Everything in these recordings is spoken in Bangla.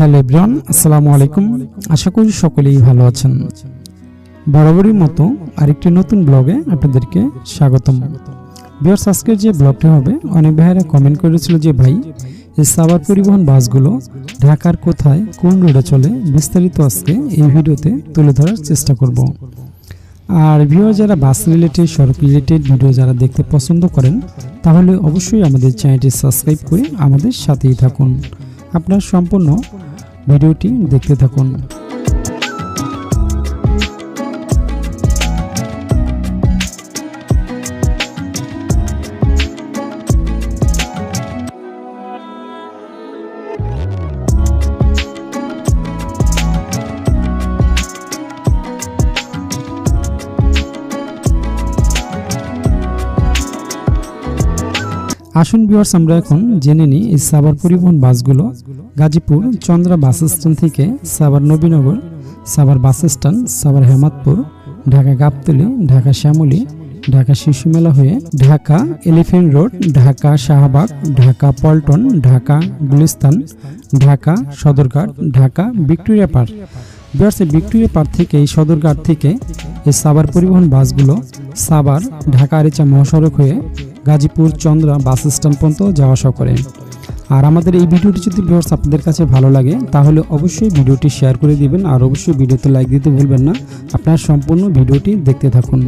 হ্যালো এভরিওয়ান, আসসালামু আলাইকুম। আশা করি সকলেই ভালো আছেন। বরাবরই মতো আরেকটি নতুন ব্লগে আপনাদেরকে স্বাগতম। বিয়ার্স আজকের যে ব্লগটি হবে, অনেক ভাইয়েরা কমেন্ট করেছিল যে, ভাই, এই সাবার পরিবহন বাসগুলো ঢাকার কোথায়, কোন রোডে চলে, বিস্তারিত আজকে এই ভিডিওতে তুলে ধরার চেষ্টা করব। আর ভিডিও যারা বাস রিলেটেড সড়ক রিলেটেড ভিডিও যারা দেখতে পছন্দ করেন, তাহলে অবশ্যই আমাদের চ্যানেলটি সাবস্ক্রাইব করে আমাদের সাথেই থাকুন। আপনার সম্পূর্ণ ভিডিওটি দেখতে থাকুন। আসুন বিহার্স আমরা এখন জেনে নিই এই সাভার পরিবহন বাসগুলো গাজীপুর চন্দ্রা বাস স্ট্যান্ড থেকে সাভার নবীনগর, সাভার বাস স্ট্যান্ড, সাভার হেমাদপুর, ঢাকা গাবতলি, ঢাকা শ্যামলী, ঢাকা শিশু মেলা হয়ে Dhaka Elephant Road, Dhaka Shahbag, Dhaka Paltan, Dhaka Gulistan, Dhaka Sadarghat, Dhaka Victoria Park. বিহার্সে Victoria Park থেকে, এই সদরঘাট থেকে এই সাভার পরিবহন বাসগুলো সাভার ঢাকা আরিচা মহাসড়ক হয়ে গাজীপুর, চন্দ্রা বাস স্ট্যান্ড পর্যন্ত যাওয়া আসা করে। আর আমাদের এই ভিডিওটি যদি ভিউয়ার্স আপনাদের কাছে ভালো লাগে, তাহলে অবশ্যই ভিডিওটি শেয়ার করে দিবেন। আর অবশ্যই ভিডিওতে লাইক দিতে ভুলবেন না। আপনার সম্পূর্ণ ভিডিওটি দেখতে থাকুন।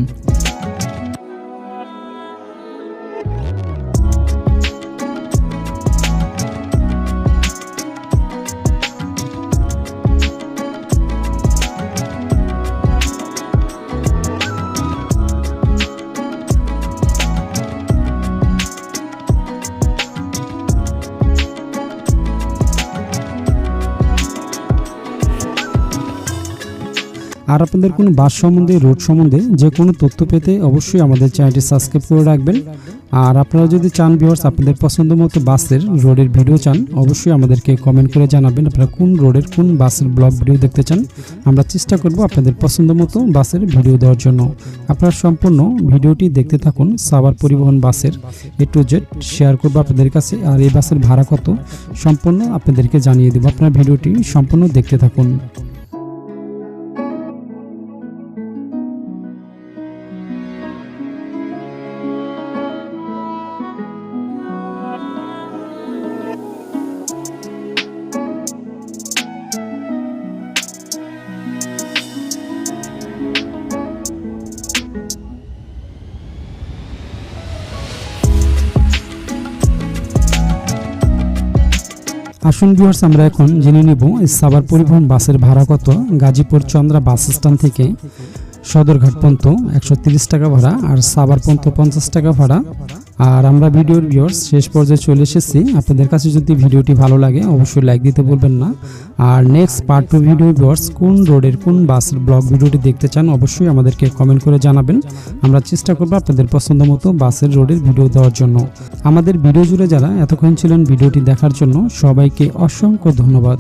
আর আপনাদের কোনো বাস সম্বন্ধে রুট সম্বন্ধে যে কোনো তথ্য পেতে অবশ্যই আমাদের চ্যানেলটি সাবস্ক্রাইব করে রাখবেন। আর আপনারা যদি চান ভিউয়ার্স আপনাদের পছন্দ মতো বাসের রোডের ভিডিও চান, অবশ্যই আমাদেরকে কমেন্ট করে জানাবেন আপনারা কোন রোডের, কোন বাসের ব্লগ ভিডিও দেখতে চান। আমরা চেষ্টা করব আপনাদের পছন্দ মতো বাসের ভিডিও দেওয়ার জন্য। আপনারা সম্পূর্ণ ভিডিওটি দেখতে থাকুন, সাভার পরিবহন বাসের এ টু জেড শেয়ার করব আপনাদের কাছে, আর এই বাসের ভাড়া কত, সম্পূর্ণ আপনাদেরকে জানিয়ে দেবো। আপনারা ভিডিওটি সম্পূর্ণ দেখতে থাকুন। আসুন ভিউয়ার্স আমরা এখন জেনে নেব সাভার পরিবহন বাসের ভাড়া কত। গাজীপুর চন্দ্রা বাস স্ট্যান্ড থেকে সদরঘাট পর্যন্ত একশো টাকা ভাড়া আর সাভার পর্যন্ত পঞ্চাশ টাকা ভাড়া। আর আমরা ভিডিওর ভিউয়ার্স শেষ পর্যায়ে চলে এসেছি। আপনাদের কাছে যদি ভিডিওটি ভালো লাগে, অবশ্যই লাইক দিতে বলবেন না। আর next part two video viewers কোন রোডের কোন বাসের ব্লগ ভিডিওটি দেখতে চান, অবশ্যই আমাদেরকে কমেন্ট করে জানাবেন। আমরা চেষ্টা করব আপনাদের পছন্দ মতো বাসের রোডের ভিডিও দেওয়ার জন্য। আমাদের ভিডিও জুড়ে যারা এতক্ষণ ছিলেন ভিডিওটি দেখার জন্য, সবাইকে অসংখ্য ধন্যবাদ।